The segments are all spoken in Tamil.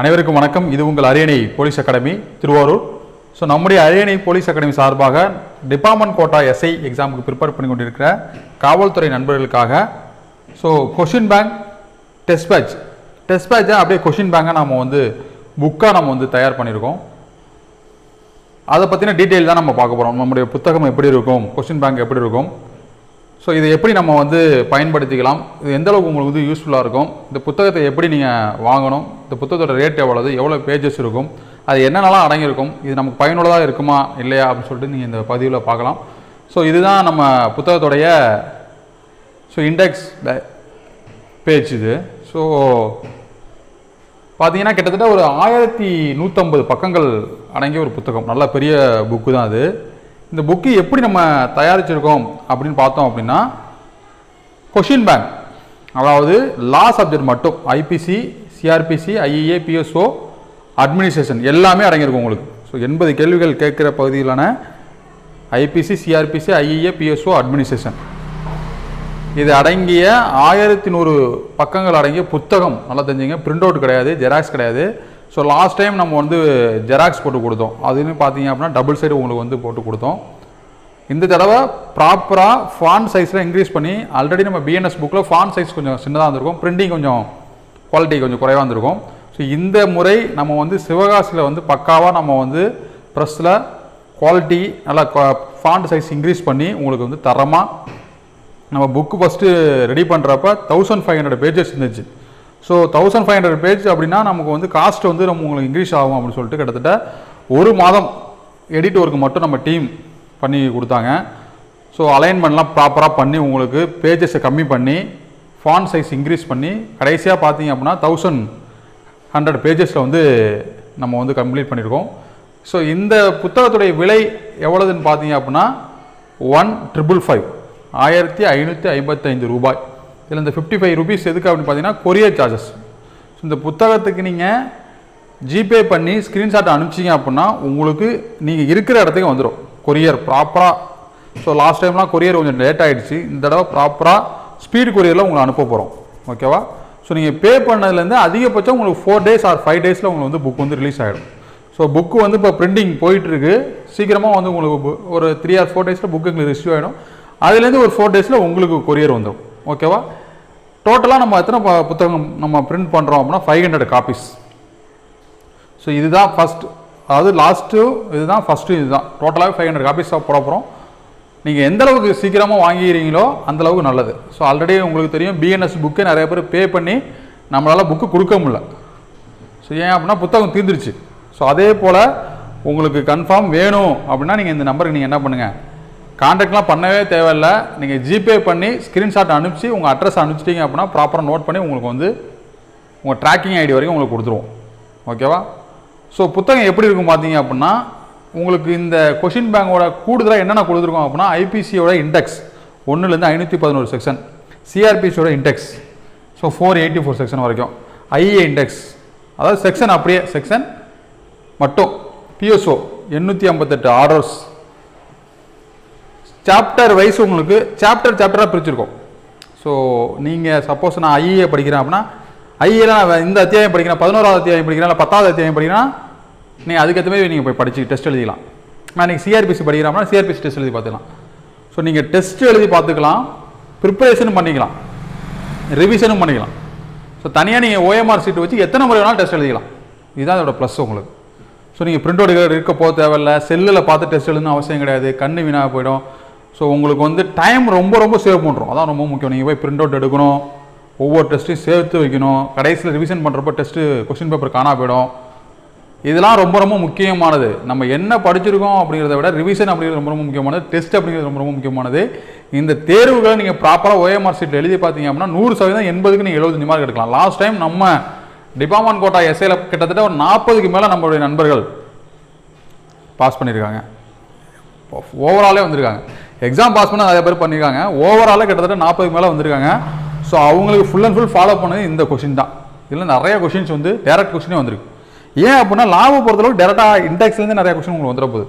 அனைவருக்கும் வணக்கம். இது உங்கள் அரியணை போலீஸ் அகாடமி திருவாரூர். ஸோ நம்முடைய அரியணை போலீஸ் அகாடமி சார்பாக டிபார்ட்மெண்ட் கோட்டா எஸ்ஐ எக்ஸாமுக்கு ப்ரிப்பேர் பண்ணி கொண்டிருக்கிற காவல்துறை நண்பர்களுக்காக so question bank test batch test பேட்சை அப்படியே கொஷின் பேங்கை நம்ம வந்து புக்காக நம்ம வந்து தயார் பண்ணியிருக்கோம். அதை பற்றின டீட்டெயில் தான் நம்ம பார்க்க போகிறோம் நம்முடைய புத்தகம் எப்படி இருக்கும்? கொஷின் பேங்க் எப்படி இருக்கும்? ஸோ இதை எப்படி நம்ம வந்து பயன்படுத்திக்கலாம்? இது எந்த அளவுக்கு உங்களுக்கு வந்து யூஸ்ஃபுல்லாக இருக்கும்? இந்த புத்தகத்தை எப்படி நீங்கள் வாங்கணும்? இந்த புத்தகத்தோட ரேட் எவ்வளவு? எவ்வளோ பேஜஸ் இருக்கும்? அது என்னென்னலாம் அடங்கியிருக்கும்? இது நமக்கு பயனுள்ளதாக இருக்குமா? இல்லையா? அப்படின்னு சொல்லிட்டு நீங்கள் இந்த பதிவில் பார்க்கலாம். ஸோ இதுதான் நம்ம புத்தகத்தோடைய ஸோ இண்டெக்ஸ் பேஜ் இது. ஸோ பார்த்தீங்கன்னா கிட்டத்தட்ட ஒரு ஆயிரத்தி நூற்றம்பது பக்கங்கள் அடங்கிய ஒரு புத்தகம். நல்ல பெரிய புக்கு தான் அது. இந்த புக்கு எப்படி நம்ம தயாரிச்சிருக்கோம் அப்படின்னு பார்த்தோம் அப்படின்னா கொஷின் பேங்க் அதாவது லா சப்ஜெக்ட் மட்டும் IPC CrPC IA PSO administration எல்லாமே அடங்கியிருக்கும் உங்களுக்கு. ஸோ எண்பது கேள்விகள் கேட்குற பகுதியிலான IPC CrPC IEA PSO administration இது அடங்கிய ஆயிரத்தி நூறு பக்கங்கள் அடங்கிய புத்தகம். நல்லா தெரிஞ்சுங்க. பிரிண்ட் அவுட் கிடையாது ஜெராக்ஸ் கிடையாது. ஸோ லாஸ்ட் டைம் நம்ம வந்து ஜெராக்ஸ் போட்டு கொடுத்தோம். அதுன்னு பார்த்தீங்க அப்படின்னா டபுள் சைடு உங்களுக்கு வந்து போட்டு கொடுத்தோம். இந்த தடவை ப்ராப்பராக ஃபான் சைஸில் இன்க்ரீஸ் பண்ணி ஆல்ரெடி நம்ம பிஎன்எஸ் புக்கில் ஃபான் சைஸ் கொஞ்சம் சின்னதாக இருந்திருக்கும். பிரிண்டிங் கொஞ்சம் குவாலிட்டி கொஞ்சம் குறைவாக இருந்திருக்கும். ஸோ இந்த முறை நம்ம வந்து சிவகாசியில் வந்து பக்காவாக நம்ம வந்து ப்ரெஸ்ஸில் குவாலிட்டி நல்லா ஃபாண்ட் சைஸ் இன்க்ரீஸ் பண்ணி உங்களுக்கு வந்து தரமாக நம்ம புக்கு ஃபஸ்ட்டு ரெடி பண்ணுறப்ப தௌசண்ட் ஃபைவ் ஹண்ட்ரட் பேஜஸ் இருந்துச்சு. So thousand five hundred page அப்படின்னா நமக்கு வந்து காஸ்ட் வந்து நம்ம உங்களுக்கு இன்க்ரீஸ் ஆகும் அப்படின்னு சொல்லிட்டு கிட்டத்தட்ட ஒரு மாதம் எடிட் ஒர்க்கு மட்டும் நம்ம டீம் பண்ணி கொடுத்தாங்க. ஸோ அலைன்மெண்ட்லாம் ப்ராப்பராக பண்ணி உங்களுக்கு பேஜஸை கம்மி பண்ணி ஃபான் சைஸ் இன்க்ரீஸ் பண்ணி கடைசியாக பார்த்தீங்க அப்படின்னா தௌசண்ட் ஹண்ட்ரட் பேஜஸில் வந்து நம்ம வந்து கம்ப்ளீட் பண்ணியிருக்கோம். ஸோ இந்த புத்தகத்துடைய விலை எவ்வளோதுன்னு பார்த்தீங்க அப்படின்னா ஒன் ட்ரிபிள் ஃபைவ் ஆயிரத்தி ஐநூற்றி ஐம்பத்தைந்து ரூபாய். இதில் இந்த ஃபிஃப்டி ஃபைவ் ருபீஸ் எதுக்கு அப்படின்னு பார்த்தீங்கன்னா கொரியர் சார்ஜஸ் ஸோ இந்த புத்தகத்துக்கு நீங்கள் ஜிபே பண்ணி ஸ்க்ரீன்ஷாட் அனுப்பிச்சிங்க அப்படின்னா உங்களுக்கு நீங்கள் இருக்கிற இடத்துக்கு வந்துடும் கொரியர் ப்ராப்பராக ஸோ லாஸ்ட் டைம்லாம் கொரியர் கொஞ்சம் லேட் ஆகிடுச்சு இந்த தடவை ப்ராப்பராக ஸ்பீடு கொரியரில் உங்களை அனுப்ப போகிறோம் ஓகேவா ஸோ நீங்கள் பே பண்ணதுலேருந்து அதிகபட்சம் உங்களுக்கு ஃபோர் டேஸ் ஆர் ஃபைவ் டேஸில் உங்களுக்கு வந்து புக் வந்து ரிலீஸ் ஆகிடும் ஸோ புக்கு வந்து இப்போ பிரிண்டிங் போயிட்டுருக்கு. சீக்கிரமாக வந்து உங்களுக்கு ஒரு த்ரீ ஆர் ஃபோர் டேஸில் புக்கு எங்களுக்கு ரிசீவ் ஆகிடும் அதுலேருந்து ஒரு ஃபோர் டேஸில் உங்களுக்கு கொரியர் வந்துடும் ஓகேவா? டோட்டலாக நம்ம எத்தனை ப- புத்தகம் நம்ம பிரிண்ட் பண்ணுறோம் அப்படின்னா ஃபைவ் ஹண்ட்ரட் காப்பீஸ் ஸோ இதுதான் ஃபஸ்ட் அதாவது லாஸ்ட்டு இதுதான் ஃபஸ்ட்டு இதுதான். டோட்டலாகவே ஃபைவ் ஹண்ட்ரட் காப்பீஸாக போட போகிறோம் நீங்கள் எந்த அளவுக்கு சீக்கிரமாக வாங்கிக்கிறீங்களோ அந்தளவுக்கு நல்லது. ஸோ ஆல்ரெடி உங்களுக்கு தெரியும் பிஎன்எஸ் புக்கே நிறைய பேர் பே பண்ணி நம்மளால் புக்கு கொடுக்க முடில ஸோ ஏன் அப்படின்னா புத்தகம் தீர்ந்துருச்சு. ஸோ அதே போல் உங்களுக்கு கன்ஃபார்ம் வேணும் அப்படின்னா நீங்கள் இந்த நம்பருக்கு நீங்கள் என்ன பண்ணுங்கள் காண்டாக்ட்லாம் பண்ணவே தேவையில்ல. நீங்கள் ஜிபே பண்ணி ஸ்க்ரீன்ஷாட் அனுப்பிச்சி உங்கள் அட்ரஸ் அனுப்பிச்சிட்டிங்க அப்படின்னா ப்ராப்பராக நோட் பண்ணி உங்களுக்கு வந்து உங்கள் ட்ராக்கிங் ஐடி வரைக்கும் உங்களுக்கு கொடுத்துருவோம். ஓகேவா ஸோ புத்தகம் எப்படி இருக்கும் பார்த்தீங்க அப்படின்னா உங்களுக்கு இந்த கொஷின் பேங்கோட கூடுதலாக என்னென்ன கொடுத்துருக்கோம் அப்படின்னா ஐபிசியோட இண்டெக்ஸ் ஒன்றுலேருந்து ஐநூற்றி பதினோரு section சிஆர்பிசியோட index so four eighty four section வரைக்கும். ஐஏ இண்டெக்ஸ் அதாவது செக்ஷன் அப்படியே செக்ஷன் மட்டும். பிஎஸ்ஓ எண்ணூற்றி ஐம்பத்தெட்டு ஆர்டர்ஸ் சாப்டர் வைஸ் உங்களுக்கு சாப்டர் சாப்டராக பிரிச்சிருக்கோம். ஸோ நீங்கள் சப்போஸ் நான் ஐஏ படிக்கிறேன் அப்படின்னா ஐஏல நான் இந்த அத்தியாயம் படிக்கிறேன் பதினோராவது அத்தியாயம் படிக்கிறேன் இல்லை பத்தாவது அத்தியாயம் படிக்கிறேன் நீங்கள் அதுக்கேற்ற மாதிரி நீங்கள் போய் படிச்சு டெஸ்ட் எழுதிக்கலாம். நான் நீங்கள் சிஆர்பிசி படிக்கிறோம்னா சிஆர்பிசி டெஸ்ட் எழுதி பார்த்துக்கலாம். ஸோ நீங்கள் டெஸ்ட் எழுதி பார்த்துக்கலாம் ப்ரிப்பரேஷனும் பண்ணிக்கலாம் ரிவிஷனும் பண்ணிக்கலாம். ஸோ தனியாக நீங்கள் ஓஎம்ஆர் சீட் வச்சு எத்தனை முறை வேணாலும் டெஸ்ட் எழுதிக்கலாம். இதுதான் அதோட ப்ளஸ் உங்களுக்கு. ஸோ நீங்கள் பிரிண்ட் அவுட் இருக்க போக தேவையில்ல செல்லில் பார்த்து டெஸ்ட் எழுதணும் அவசியம் கிடையாது. கண்ணு வீணாக போயிடும். ஸோ உங்களுக்கு வந்து டைம் ரொம்ப ரொம்ப சேவ் பண்ணுறோம் அதான் ரொம்ப முக்கியம். நீங்கள் போய் பிரிண்ட் அவுட் எடுக்கணும். ஒவ்வொரு டெஸ்ட்டையும் சேர்த்து வைக்கணும். கடைசியில் ரிவிஷன் பண்ணுறப்ப டெஸ்ட்டு கொஸ்டின் பேப்பர் காணா போயிடும். இதெல்லாம் ரொம்ப ரொம்ப முக்கியமானது. நம்ம என்ன படிச்சிருக்கோம் அப்படிங்கிறத விட ரிவிஷன் அப்படிங்கிறது ரொம்ப ரொம்ப முக்கியமானது. டெஸ்ட் அப்படிங்கிறது ரொம்ப ரொம்ப முக்கியமானது. இந்த தேர்வுகளை நீங்கள் ப்ராப்பராக ஓஎம்ஆர் சீட்டில் எழுதி பார்த்தீங்க அப்படின்னா நூறு சதவீதம் எண்பதுக்கு நீங்கள் எழுபத்தஞ்சு மார்க் எடுக்கலாம். லாஸ்ட் டைம் நம்ம டிபார்ட்மெண்ட் கோட்டா எஸ்ஐயில் கிட்டத்தட்ட ஒரு நாற்பதுக்கு மேலே நம்மளுடைய நண்பர்கள் பாஸ் பண்ணியிருக்காங்க ஓவராலே வந்திருக்காங்க. எக்ஸாம் பாஸ் பண்ண நிறைய பேர் பண்ணியிருக்காங்க ஓவராலாக கிட்டத்தட்ட நாற்பதுக்கு மேலே வந்திருக்காங்க. ஸோ அவங்களுக்கு ஃபுல் அண்ட் ஃபுல் ஃபாலோ பண்ணது இந்த கொஷின் தான். இதில் நிறைய கொஷின்ஸ் வந்து டேரக்ட் கொஷினே வந்திருக்கு. ஏன் அப்படின்னா லாபம் பொறுத்தளவுக்கு டேரெக்டாக இண்டெக்ஸ்லேருந்து நிறைய கொஷின் உங்களுக்கு வந்துட போகுது.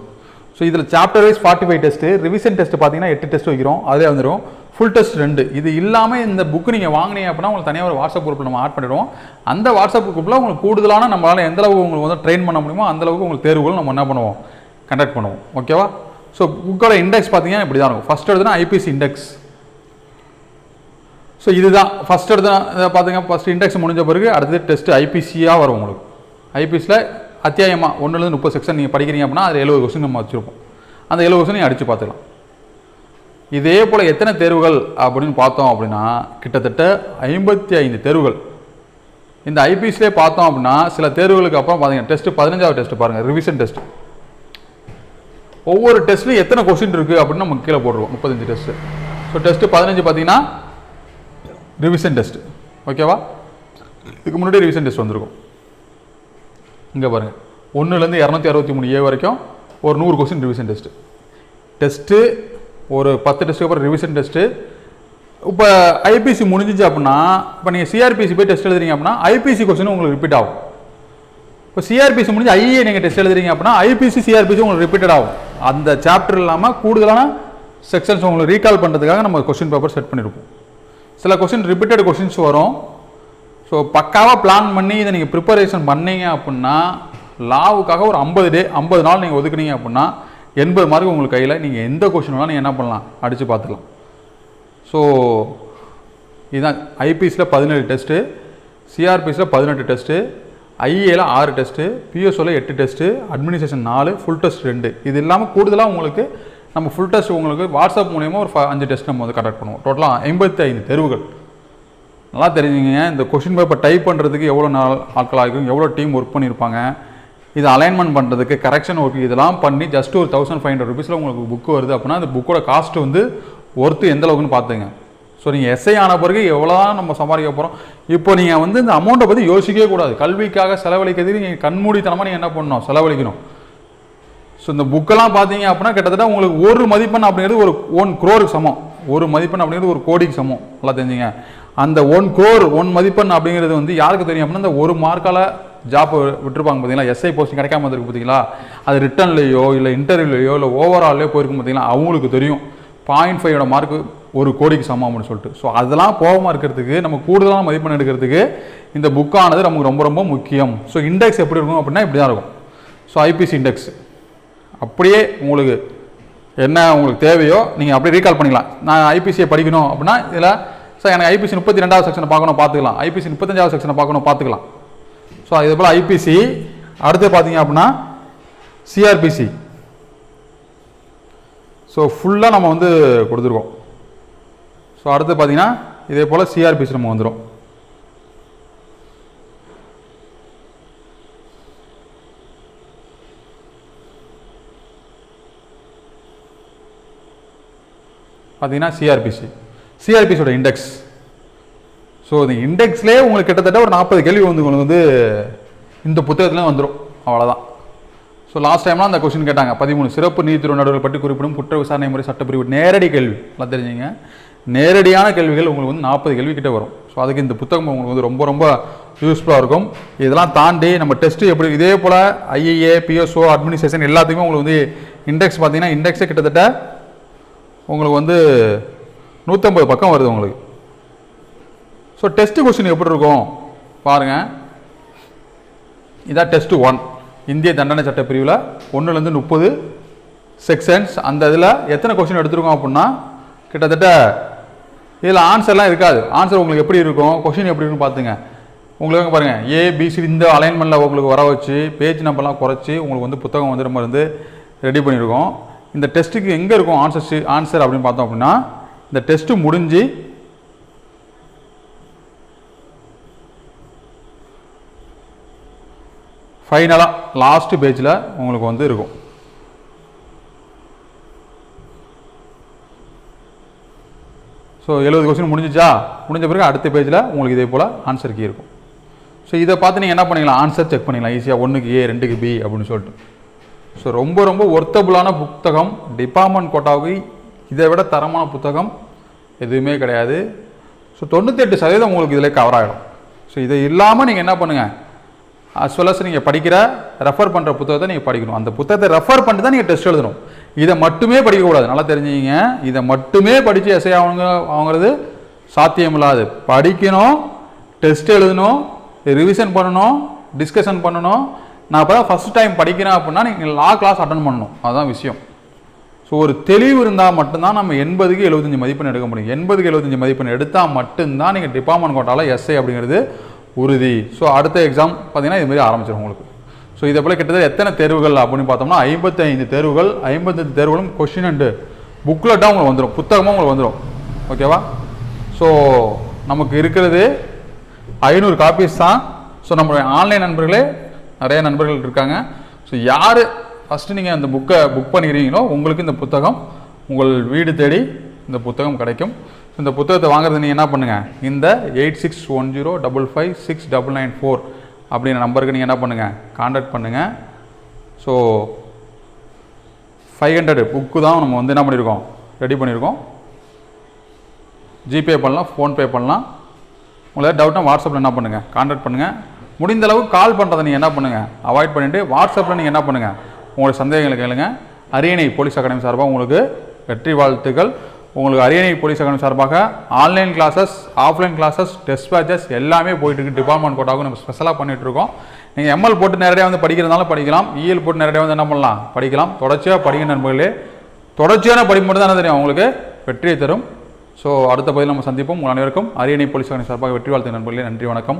ஸோ இதில் chapter wise forty five test revision test பார்த்தீங்கன்னா எட்டு டெஸ்ட் வைக்கிறோம். அதே வந்துடும் ஃபுல் டெஸ்ட் ரெண்டு. இது இல்லாமல் இந்த புக்கு நீங்கள் வாங்கினீங்க அப்படின்னா உங்களுக்கு தனியாக ஒரு வாட்ஸ்அப் குரூப்பில் நம்ம ஆட் பண்ணிடுவோம். அந்த வாட்ஸ்அப் குரூப்பில் உங்களுக்கு கூடுதலான நம்மளால் எந்தளவுக்கு உங்களுக்கு வந்து ட்ரெயின் பண்ண முடியுமோ அந்த அளவுக்கு உங்களுக்கு தேர்வுகள் நம்ம என்ன பண்ணுவோம்? கண்டக்ட் பண்ணுவோம். ஓகேவா ஸோ புக்கோட இண்டெக்ஸ் பார்த்தீங்கன்னா இப்படி தான் இருக்கும் ஃபஸ்ட் எடுத்துனா ஐபிசி இண்டெக்ஸ் ஸோ இதுதான். ஃபஸ்ட் எடுத்து பார்த்துங்க ஃபஸ்ட் இண்டெக்ஸ் முடிஞ்ச பிறகு அடுத்தது டெஸ்ட் ஐபிசியாக வரும் உங்களுக்கு. ஐபிசியில் அத்தியாயமாக ஒன்றுலேருந்து முப்பது செக்ஷன் நீங்கள் படிக்கிறீங்க அப்படின்னா அது எழுபது கொஸ்டின் நம்ம வச்சுருப்போம். அந்த எழுபது கொஸ்டின் நீங்கள் அடித்து பார்த்துக்கலாம். இதே போல் எத்தனை தேர்வுகள் அப்படின்னு பார்த்தோம் அப்படின்னா கிட்டத்தட்ட ஐம்பத்தி ஐந்து தேர்வுகள். இந்த ஐபிஎஸ்லேயே பார்த்தோம் அப்படின்னா சில தேர்வுகளுக்கு அப்புறம் பார்த்தீங்கன்னா டெஸ்ட்டு பதினஞ்சாவது டெஸ்ட் பாருங்கள் ரிவிஷன் டெஸ்ட் ஒவ்வொரு டெஸ்ட்லையும் எத்தனை கொஸ்டின் இருக்குது அப்படின்னு நம்ம கீழே போட்டுருவோம். முப்பத்தஞ்சு டெஸ்ட்டு ஸோ டெஸ்ட்டு பதினஞ்சு பார்த்தீங்கன்னா ரிவிஷன் டெஸ்ட் ஓகேவா இதுக்கு முன்னாடி ரிவிஷன் டெஸ்ட் வந்திருக்கும். இங்கே பாருங்கள் ஒன்றுலேருந்து இரநூத்தி அறுபத்தி மூணு ஏ வரைக்கும் ஒரு நூறு கொஸ்டின் ரிவிஷன் டெஸ்ட்டு டெஸ்ட்டு ஒரு பத்து டெஸ்ட்டுக்கு அப்புறம் ரிவிஷன் டெஸ்ட்டு இப்போ ஐபிசி முடிஞ்சிச்சு அப்படின்னா இப்போ நீங்கள் சிஆர்பிசி போய் டெஸ்ட் எழுதுறீங்க அப்படின்னா ஐபிசி கொஸ்டின் உங்களுக்கு ரிப்பீட் ஆகும். இப்போ சிஆர்பிசி முடிஞ்சு ஐஏ நீங்கள் டெஸ்ட் எழுதுறீங்க அப்படின்னா ஐபிசி சிஆர்பிசி உங்களுக்கு ரிப்பீட்டட் ஆகும். அந்த சாப்டர் இல்லாமல் கூடுதலான செக்ஷன்ஸ் உங்களுக்கு ரீகால் பண்ணுறதுக்காக நம்ம கொஸ்டின் பேப்பர் செட் பண்ணியிருப்போம் சில கொஸ்டின் ரிப்பீட்டட் கொஸ்டின்ஸ் வரும். ஸோ பக்காவாக பிளான் பண்ணி இதை நீங்கள் ப்ரிப்பரேஷன் பண்ணீங்க அப்படின்னா லாவுக்காக ஒரு ஐம்பது டே ஐம்பது நாள் நீங்கள் ஒதுக்குனீங்க அப்படின்னா எண்பது மார்க் உங்களுக்கு கையில் நீங்கள் எந்த கொஸ்டின் வேணாலும் நீங்கள் என்ன பண்ணலாம்? அடித்து பார்த்துக்கலாம். ஸோ இதுதான் ஐபிஎஸில் பதினேழு டெஸ்ட்டு சிஆர்பிஎஸில் பதினெட்டு டெஸ்ட்டு ஐஏல ஆறு டெஸ்ட்டு பிஎஸ்ஓவில் எட்டு டெஸ்ட்டு அட்மினிஸ்ட்ரேஷன் நாலு ஃபுல் டெஸ்ட் ரெண்டு. இது இல்லாமல் கூடுதலாக உங்களுக்கு நம்ம ஃபுல் டெஸ்ட் உங்களுக்கு வாட்ஸ்அப் மூலியமாக ஒரு ஃப- அஞ்சு டெஸ்ட் நம்ம வந்து கண்டக்ட் பண்ணுவோம். டோட்டலாக எண்பத்தி ஐந்து தேர்வுகள். நல்லா தெரிஞ்சுங்க இந்த கொஷின் பேப்பர் டைப் பண்ணுறதுக்கு எவ்வளோ நாள் ஆட்கள் ஆகும் எவ்வளோ டீம் ஒர்க் பண்ணியிருப்பாங்க இது அலைன்மெண்ட் பண்ணுறதுக்கு கரெக்ஷன் ஒர்க் இதெல்லாம் பண்ணி ஜஸ்ட் ஒரு தௌசண்ட் ஃபைவ் ஹண்ட்ரட் ருபீஸில் உங்களுக்கு புக்கு வருது அப்படின்னா அந்த புக்கோட காஸ்ட் வந்து ஒர்த்து எந்த அளவுக்குன்னு பார்த்துங்க ஸோ நீங்கள் எஸ்ஐ ஆன பிறகு எவ்வளோ தான் நம்ம சம்பாதிக்க போகிறோம் இப்போ நீங்கள் வந்து இந்த அமௌண்ட்டை பற்றி யோசிக்கவே கூடாது. கல்விக்காக செலவழிக்கிறது நீங்கள் கண்மூடித்தனமாக நீங்கள் என்ன பண்ணணும்? செலவழிக்கணும். ஸோ இந்த புக்கெல்லாம் பார்த்தீங்க அப்படின்னா கிட்டத்தட்ட உங்களுக்கு ஒரு மதிப்பெண் அப்படிங்கிறது ஒரு ஒன் குரோருக்கு சமம். ஒரு மதிப்பெண் அப்படிங்கிறது ஒரு கோடிக்கு சமம். நல்லா தெரிஞ்சுங்க. அந்த ஒன் குரோர் ஒன் மதிப்பெண் அப்படிங்கிறது வந்து யாருக்கு தெரியும் அப்படின்னா இந்த ஒரு மார்க்கால் ஜாப் விட்டுருப்பாங்க பார்த்தீங்களா? எஸ்ஐ போஸ்டிங் கிடைக்காம வந்திருக்கு பார்த்தீங்களா? அது ரிட்டர்ன்லையோ இல்லை இன்டர்வியூலையோ இல்லை ஓவரால்லையோ போயிருக்கும் பார்த்தீங்களா? அவங்களுக்கு தெரியும். பாயிண்ட் ஃபைவோட மார்க்கு ஒரு கோடிக்கு சமம் அப்படின்னு சொல்லிட்டு. ஸோ அதெல்லாம் போகாமல் இருக்கிறதுக்கு நம்ம கூடுதலான மதிப்பெண் எடுக்கிறதுக்கு இந்த புக்கானது நமக்கு ரொம்ப ரொம்ப முக்கியம். ஸோ இண்டெக்ஸ் எப்படி இருக்கும் அப்படின்னா இப்படி தான் இருக்கும் ஸோ ஐபிசி இண்டெக்ஸ் அப்படியே உங்களுக்கு என்ன உங்களுக்கு தேவையோ நீங்கள் அப்படியே ரீகால் பண்ணிக்கலாம். நான் ஐபிசியை படிக்கணும் அப்படின்னா இதில் சார் எனக்கு ஐபிசி முப்பத்தி ரெண்டாவது செக்ஷனை பார்க்கணும் பார்த்துக்கலாம். ஐபிசி முப்பத்தஞ்சாவது செக்ஷனை பார்க்கணும் பார்த்துக்கலாம். ஸோ அதே போல் ஐபிசி அடுத்து பார்த்தீங்க அப்படின்னா சிஆர்பிசி ஸோ ஃபுல்லாக நம்ம வந்து கொடுத்துருக்கோம். ஸோ அடுத்து பார்த்தீங்கன்னா இதே போல் சிஆர்பிசி நம்ம வந்துடும் பார்த்தீங்கன்னா சிஆர்பிசி சிஆர்பிசியோட இண்டெக்ஸ் ஸோ இந்த இண்டெக்ஸ்லேயே உங்களுக்கு கிட்டத்தட்ட ஒரு நாற்பது கேள்வி வந்து உங்களுக்கு வந்து இந்த புத்தகத்தில் வந்துடும் அவ்வளோதான் ஸோ லாஸ்ட் டைம்லாம் அந்த கொஸ்டின் கேட்டாங்க. பதிமூணு சிறப்பு நீதித்துறை நடுவர் பற்றி குறிப்பிடும் குற்ற விசாரணை முறை சட்டப்பிரிவு நேரடி கேள்வி. நல்லா தெரிஞ்சுங்க. நேரடியான கேள்விகள் உங்களுக்கு வந்து நாற்பது கேள்வி வரும். ஸோ அதுக்கு இந்த புத்தகம் உங்களுக்கு வந்து ரொம்ப ரொம்ப யூஸ்ஃபுல்லாக இருக்கும். இதெல்லாம் தாண்டி நம்ம டெஸ்ட்டு எப்படி இதே போல் ஐஏஏ பிஎஸ்ஓ அட்மினிஸ்ட்ரேஷன் எல்லாத்துக்குமே உங்களுக்கு வந்து இண்டெக்ஸ் பார்த்தீங்கன்னா இண்டெக்ஸே கிட்டத்தட்ட உங்களுக்கு வந்து நூற்றம்பது பக்கம் வருது உங்களுக்கு. ஸோ டெஸ்ட்டு கொஸ்டின் எப்படி இருக்கும்? பாருங்கள் இதான் டெஸ்ட்டு ஒன் இந்திய தண்டனை சட்ட பிரிவில் ஒன்றுலேருந்து முப்பது செக்ஷன்ஸ் அந்த இதில் எத்தனை கொஸ்டின் எடுத்துருக்கோம் அப்படின்னா கிட்டத்தட்ட இதில் ஆன்சர்லாம் இருக்காது. ஆன்சர் உங்களுக்கு எப்படி இருக்கும்? கொஷின் எப்படி இருக்குன்னு பார்த்துங்க. உங்களுக்கு பாருங்கள் ஏ பிசி இந்த அலைன்மெண்ட்டில் உங்களுக்கு வர வச்சு பேஜ் நம்பர்லாம் குறைச்சி உங்களுக்கு வந்து புத்தகம் வந்து நம்ம வந்து ரெடி பண்ணியிருக்கோம். இந்த டெஸ்ட்டுக்கு எங்கே இருக்கும் ஆன்சர்ஸ் ஆன்சர் அப்படின்னு பார்த்தோம் அப்படின்னா இந்த டெஸ்ட்டு முடிஞ்சு ஃபைனலாக லாஸ்ட்டு பேஜில் உங்களுக்கு வந்து இருக்கும். ஸோ எழுபது கொஸ்டின் முடிஞ்சிச்சா? முடிஞ்ச பிறகு அடுத்த பேஜில் உங்களுக்கு இதே போல் ஆன்சர் கீ இருக்கும். ஸோ இதை பார்த்து நீங்கள் என்ன பண்ணிக்கலாம்? ஆன்சர் செக் பண்ணிக்கலாம். ஈஸியாக ஒன்றுக்கு ஏ ரெண்டுக்கு பி அப்படின்னு சொல்லிட்டு. ஸோ ரொம்ப ரொம்ப ஒர்த்தபுளான புத்தகம். டிபார்ட்மெண்ட் கோட்டாவுக்கு இதை விட தரமான புத்தகம் எதுவுமே கிடையாது. ஸோ தொண்ணூத்தெட்டு சதவீதம் உங்களுக்கு இதில் கவர் ஆகிடும் ஸோ இதை இல்லாமல் நீங்கள் என்ன பண்ணுங்கள் அஸ் வெல் அஸ் நீங்கள் படிக்கிற ரெஃபர் பண்ணுற புத்தகத்தை நீங்கள் படிக்கணும். அந்த புத்தகத்தை ரெஃபர் பண்ணிட்டு தான் நீங்கள் டெஸ்ட் எழுதணும். இதை மட்டுமே படிக்கக்கூடாது. நல்லா தெரிஞ்சுக்கிங்க. இதை மட்டுமே படித்து எஸ்ஐ ஆகணுங்க அவங்கிறது சாத்தியமில்லாது. படிக்கணும் டெஸ்ட் எழுதணும் ரிவிஷன் பண்ணணும் டிஸ்கஷன் பண்ணணும். நான் இப்போ தான் ஃபஸ்ட் டைம் படிக்கிறேன் அப்படின்னா நீங்கள் லா கிளாஸ் அட்டன் பண்ணணும். அதுதான் விஷயம். ஸோ ஒரு தெளிவு இருந்தால் மட்டும்தான் நம்ம எண்பதுக்கு எழுபத்தஞ்சு மதிப்பெண் எடுக்க முடியும். எண்பதுக்கு எழுபத்தஞ்சு மதிப்பெண் எடுத்தால் மட்டும்தான் நீங்கள் டிபார்ட்மெண்ட் கோட்டாவில் எஸ்ஐ அப்படிங்கிறது உறுதி. ஸோ அடுத்த எக்ஸாம் பார்த்தீங்கன்னா இதுமாதிரி ஆரம்பிச்சிடும் உங்களுக்கு. ஸோ இதை போல் கிட்டத்தட்ட எத்தனை தேர்வுகள் அப்படின்னு பார்த்தோம்னா ஐம்பத்தைந்து தேர்வுகள் ஐம்பத்தஞ்சு தேர்வுகளும் கொஷின் அண்டு புக்லெட்டாக உங்களுக்கு வந்துடும் புத்தகமாக உங்களுக்கு வந்துடும் ஓகேவா ஸோ நமக்கு இருக்கிறது ஐநூறு காப்பீஸ் தான். ஸோ நம்மளுடைய ஆன்லைன் நண்பர்களே நிறைய நண்பர்கள் இருக்காங்க. ஸோ யார் ஃபஸ்ட்டு நீங்கள் அந்த புக்கை புக் பண்ணிக்கிறீங்களோ உங்களுக்கு இந்த புத்தகம் உங்கள் வீடு தேடி இந்த புத்தகம் கிடைக்கும். இந்த புத்தகத்தை வாங்குறது நீங்கள் என்ன பண்ணுங்கள் இந்த eight six one zero double five six double nine four அப்படின்ற நம்பருக்கு நீங்கள் என்ன பண்ணுங்கள் காண்டாக்ட் பண்ணுங்கள் ஸோ ஃபைவ் ஹண்ட்ரட் புக்கு தான் நம்ம வந்து என்ன பண்ணியிருக்கோம் ரெடி பண்ணியிருக்கோம் ஜிபே பண்ணலாம் ஃபோன்பே பண்ணலாம். உங்களுக்கு டவுட்னா வாட்ஸ்அப்பில் என்ன பண்ணுங்கள் காண்டாக்ட் பண்ணுங்கள் முடிந்த அளவு கால் பண்ணுறதை நீங்கள் என்ன பண்ணுங்கள் அவாய்ட் பண்ணிவிட்டு வாட்ஸ்அப்பில் நீங்கள் என்ன பண்ணுங்கள் உங்களுடைய சந்தேகங்களை கேளுங்க. அரியணை போலீஸ் அகாடமி சார்பாக உங்களுக்கு வெற்றி வாழ்த்துக்கள். உங்களுக்கு அரியணை போலீஸ் அகாடமி சார்பாக online classes offline classes test batches எல்லாமே போயிட்டு இருக்கு டிபார்ட்மெண்ட் கோட்டாகவும் நம்ம ஸ்பெஷலாக பண்ணிகிட்ருக்கோம் இருக்கோம் நீங்கள் எம்எல் போட்டு நேரடியாக வந்து படிக்கிறதுனால படிக்கலாம். இஎல் போட்டு நேரடியாக வந்து என்ன பண்ணலாம்? படிக்கலாம். தொடர்ச்சியாக படிக்கிற நண்பர்களே. தொடர்ச்சியான படிப்பு மட்டும் தான் தெரியும் உங்களுக்கு? வெற்றியை தரும். ஸோ அடுத்த பதில் நம்ம சந்திப்போம். உங்கள் அனைவருக்கும் அரியணை போலீஸ் அகாடமி சார்பாக வெற்றி வாழ்த்து நண்பர்களே. நன்றி வணக்கம்.